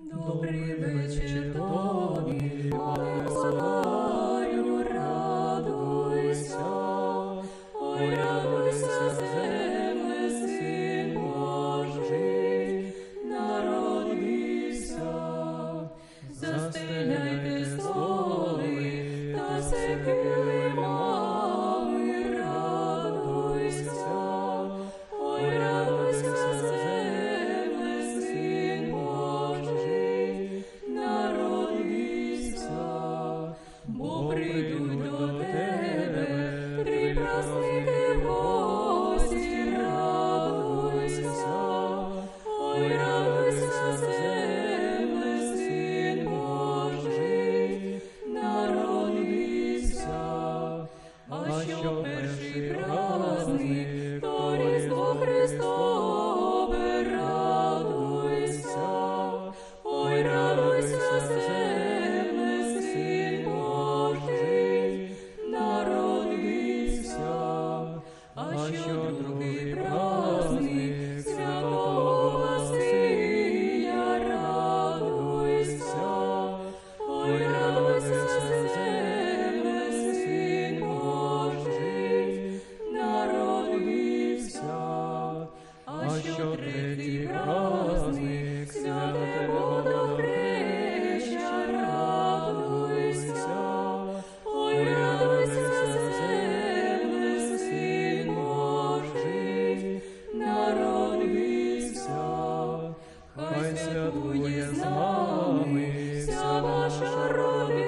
Добрий вечір тобі, царю, радуйся, ой, радуйся. прекрасный, то Різдво Христове, радуйся, ой, радуйся, земле, Син Божий, народився, а, а еще другий що третій праздник, святе вода прища, радуйся, ой, радуйся, земле, син Божий, народився, хай святує з нами вся ваша родина.